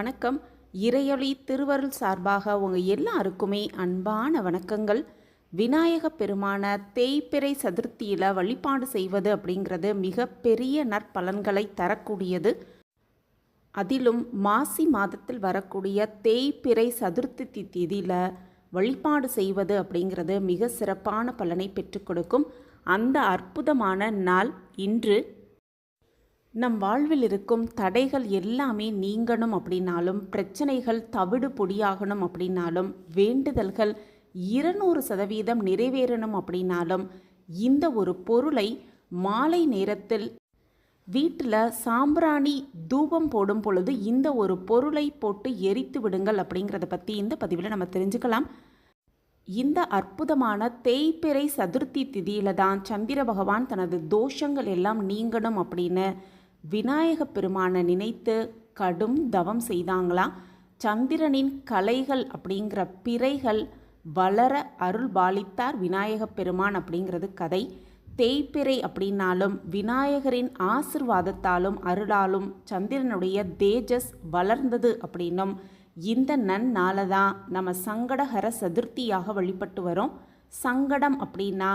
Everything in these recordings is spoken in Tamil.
வணக்கம். இறையொளி திருவருள் சார்பாக உங்கள் எல்லாருக்குமே அன்பான வணக்கங்கள். விநாயக பெருமான தேய்பிறை சதுர்த்தியில் வழிபாடு செய்வது அப்படிங்கிறது மிகப்பெரிய நற்பலன்களை தரக்கூடியது. அதிலும் மாசி மாதத்தில் வரக்கூடிய தேய்பிறை சதுர்த்தி திதியில் வழிபாடு செய்வது அப்படிங்கிறது மிக சிறப்பான பலனை பெற்றுக் கொடுக்கும். அந்த அற்புதமான நாள் இன்று நம் வாழ்வில் இருக்கும் தடைகள் எல்லாமே நீங்கணும் அப்படின்னாலும் பிரச்சனைகள் தவிடு பொடியாகணும் அப்படின்னாலும் வேண்டுதல்கள் இருநூறு சதவீதம் நிறைவேறணும் அப்படின்னாலும் இந்த ஒரு பொருளை மாலை நேரத்தில் வீட்டில் சாம்பிராணி தூபம் போடும் பொழுது இந்த ஒரு பொருளை போட்டு எரித்து விடுங்கள் அப்படிங்கிறத பற்றி இந்த பதிவில் நம்ம தெரிஞ்சுக்கலாம். இந்த அற்புதமான தேய்பிறை சதுர்த்தி திதியில தான் சந்திர பகவான் தனது தோஷங்கள் எல்லாம் நீங்கணும் அப்படின்னு விநாயக பெருமானை நினைத்து கடும் தவம் செய்தாங்களாம் சந்திரனின் கலைகள் அப்படிங்கிற பிறைகள் வளர அருள் பாலித்தார் விநாயக பெருமான் அப்படிங்கிறது கதை. தேய்பிறை அப்படின்னாலும் விநாயகரின் ஆசிர்வாதத்தாலும் அருளாலும் சந்திரனுடைய தேஜஸ் வளர்ந்தது அப்படின்னும் இந்த நன்னால தான் நம்ம சங்கடஹர சதுர்த்தியாக வழிபட்டு வரோம். சங்கடம் அப்படின்னா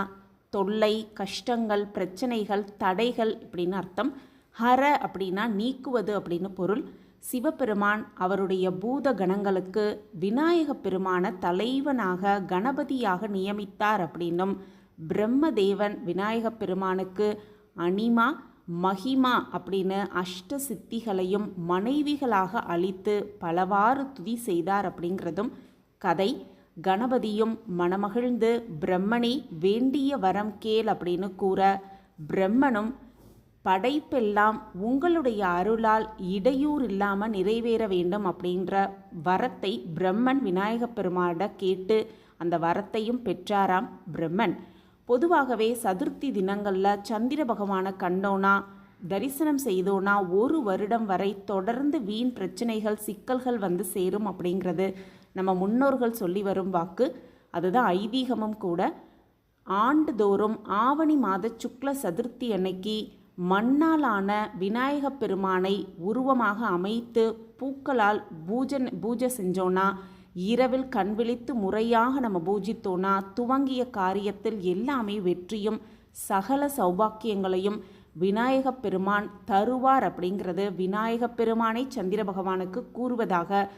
தொல்லை கஷ்டங்கள் பிரச்சனைகள் தடைகள் அப்படின்னு அர்த்தம். ஹர அப்படின்னா நீக்குவது அப்படின்னு பொருள். சிவபெருமான் அவருடைய பூத கணங்களுக்கு விநாயக பெருமான தலைவனாக கணபதியாக நியமித்தார் அப்படின்னும் பிரம்மதேவன் விநாயக பெருமானுக்கு அனிமா மகிமா அப்படின்னு அஷ்ட சித்திகளையும் மனைவிகளாக அளித்து பலவாறு துதி செய்தார் அப்படிங்கிறதும் கதை. கணபதியும் மனமகிழ்ந்து பிரம்மனே வேண்டிய வரம் கேள் அப்படின்னு கூற பிரம்மனும் படைப்பெல்லாம் உங்களுடைய அருளால் இடையூறு இல்லாமல் நிறைவேற வேண்டும் அப்படின்ற வரத்தை பிரம்மன் விநாயக பெருமாட கேட்டு அந்த வரத்தையும் பெற்றாராம் பிரம்மன். பொதுவாகவே சதுர்த்தி தினங்களில் சந்திர பகவானை கண்டோனா தரிசனம் செய்தோனா ஒரு வருடம் வரை தொடர்ந்து வீண் பிரச்சனைகள் சிக்கல்கள் வந்து சேரும் அப்படிங்கிறது நம்ம முன்னோர்கள் சொல்லி வரும் வாக்கு. அதுதான் ஐதீகமும் கூட. ஆண்டுதோறும் ஆவணி மாத சுக்ல சதுர்த்தி அன்னைக்கு மண்ணாலான விநாயகப் பெருமானை உருவமாக அமைத்து பூக்களால் பூஜன் பூஜை செஞ்சோன்னா இரவில் கண் விழித்து முறையாக நம்ம பூஜித்தோன்னா துவங்கிய காரியத்தில் எல்லாமே வெற்றியும் சகல சௌபாக்கியங்களையும் விநாயகப் பெருமான் தருவார் அப்படிங்கிறது விநாயகப் பெருமானை சந்திர பகவானுக்கு கூறுவதாக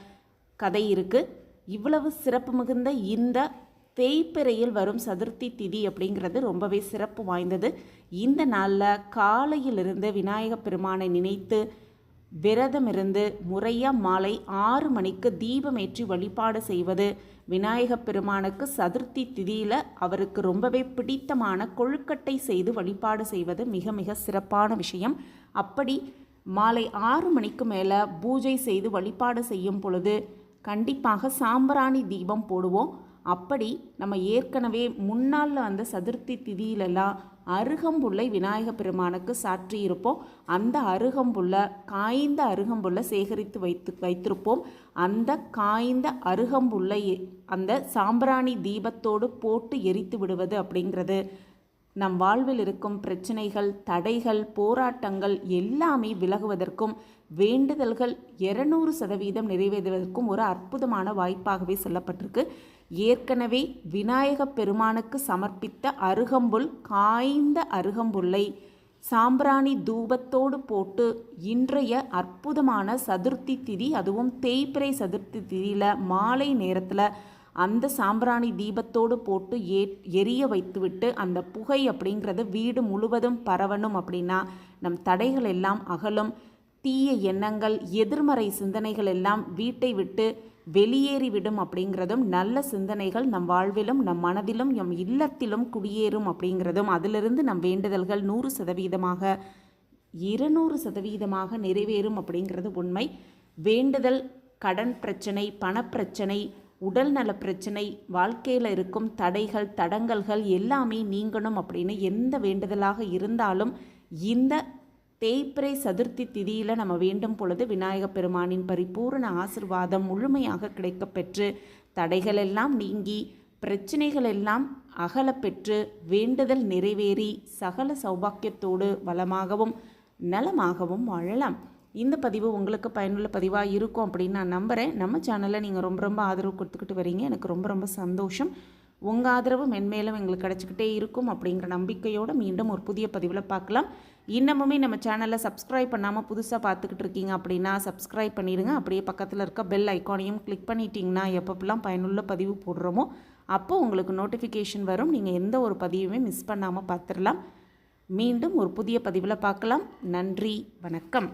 கதை இருக்குது இவ்வளவு சிறப்பு மிகுந்த இந்த தேய்பிறையில் வரும் சதுர்த்தி திதி அப்படிங்கிறது ரொம்பவே சிறப்பு வாய்ந்தது. இந்த நாளில் காலையிலிருந்து விநாயகப் பெருமானை நினைத்து விரதமிருந்து முறையாக மாலை ஆறு மணிக்கு தீபமேற்றி வழிபாடு செய்வது விநாயகப் பெருமானுக்கு சதுர்த்தி திதியில் அவருக்கு ரொம்பவே பிடித்தமான கொழுக்கட்டை செய்து வழிபாடு செய்வது மிக மிக சிறப்பான விஷயம். அப்படி மாலை ஆறு மணிக்கு மேலே பூஜை செய்து வழிபாடு செய்யும் பொழுது கண்டிப்பாக சாம்பிராணி தீபம் போடுவோம். அப்படி நம்ம ஏற்கனவே முன்னால் வந்த சதுர்த்தி திதியிலெல்லாம் அருகம்புல்லை விநாயக பெருமானுக்கு சாற்றி இருப்போம் அந்த அருகம்புல்லை காய்ந்த அருகம்புல்லை சேகரித்து வைத்து வைத்திருப்போம். அந்த காய்ந்த அருகம்புல்லை அந்த சாம்பிராணி தீபத்தோடு போட்டு எரித்து விடுவது அப்படிங்கிறது நம் வாழ்வில் இருக்கும் பிரச்சனைகள் தடைகள் போராட்டங்கள் எல்லாமே விலகுவதற்கும் வேண்டுதல்கள் இருநூறு சதவீதம் நிறைவேறுவதற்கும் ஒரு அற்புதமான வாய்ப்பாகவே சொல்லப்பட்டிருக்கு. ஏற்கனவே விநாயக பெருமானுக்கு சமர்ப்பித்த அருகம்புல் காய்ந்த அருகம்புல்லை சாம்பிராணி தூபத்தோடு போட்டு இன்றைய அற்புதமான சதுர்த்தி திதி அதுவும் தேய்பிறை சதுர்த்தி திதியில் மாலை நேரத்தில் அந்த சாம்பிராணி தீபத்தோடு போட்டு ஏ எரிய வைத்துவிட்டு அந்த புகை அப்படிங்கிறது வீடு முழுவதும் பரவணும் அப்படின்னா நம் தடைகள் எல்லாம் அகலும். தீய எண்ணங்கள் எதிர்மறை சிந்தனைகள் எல்லாம் வீட்டை விட்டு வெளியேறிவிடும் அப்படிங்கிறதும் நல்ல சிந்தனைகள் நம் வாழ்விலும் நம் மனதிலும் நம் இல்லத்திலும் குடியேறும் அப்படிங்கிறதும். அதிலிருந்து நம் வேண்டுதல்கள் நூறு சதவீதமாக இருநூறு சதவீதமாக நிறைவேறும் அப்படிங்கிறது உண்மை. வேண்டுதல் கடன் பிரச்சனை பணப்பிரச்சனை உடல் நல பிரச்சனை வாழ்க்கையில் இருக்கும் தடைகள் தடங்கல்கள் எல்லாமே நீங்கணும் அப்படின்னு எந்த வேண்டுதலாக இருந்தாலும் இந்த தேய்பிறை சதுர்த்தி திதியில் நம்ம வேண்டும் பொழுது விநாயகப் பெருமானின் பரிபூரண ஆசிர்வாதம் முழுமையாக கிடைக்கப்பெற்று தடைகளெல்லாம் நீங்கி பிரச்சனைகள் எல்லாம் அகலப்பெற்று வேண்டுதல் நிறைவேறி சகல சௌபாக்கியத்தோடு வளமாகவும் நலமாகவும் வாழலாம். இந்த பதிவு உங்களுக்கு பயனுள்ள பதிவாக இருக்கும் அப்படின்னு நான் நம்புகிறேன் நம்ம சேனலில் நீங்கள் ரொம்ப ரொம்ப ஆதரவு கொடுத்துக்கிட்டு வரீங்க. எனக்கு ரொம்ப ரொம்ப சந்தோஷம். உங்கள் ஆதரவு மென்மேலும் எங்களுக்கு கிடச்சிக்கிட்டே இருக்கும் அப்படிங்கிற நம்பிக்கையோடு மீண்டும் ஒரு புதிய பதிவில் பார்க்கலாம். இன்னமுமே நம்ம சேனலை சப்ஸ்கிரைப் பண்ணாமல் புதுசாக பார்த்துக்கிட்டு இருக்கீங்க அப்படின்னா சப்ஸ்கிரைப் பண்ணிடுங்க. அப்படியே பக்கத்தில் இருக்க பெல் ஐக்கானையும் கிளிக் பண்ணிட்டீங்கன்னா எப்பப்பெல்லாம் பயனுள்ள பதிவு போடுறோமோ அப்போ உங்களுக்கு நோட்டிஃபிகேஷன் வரும். நீங்கள் எந்த ஒரு பதிவுமே மிஸ் பண்ணாமல் பார்த்துடலாம். மீண்டும் ஒரு புதிய பதிவில் பார்க்கலாம். நன்றி. வணக்கம்.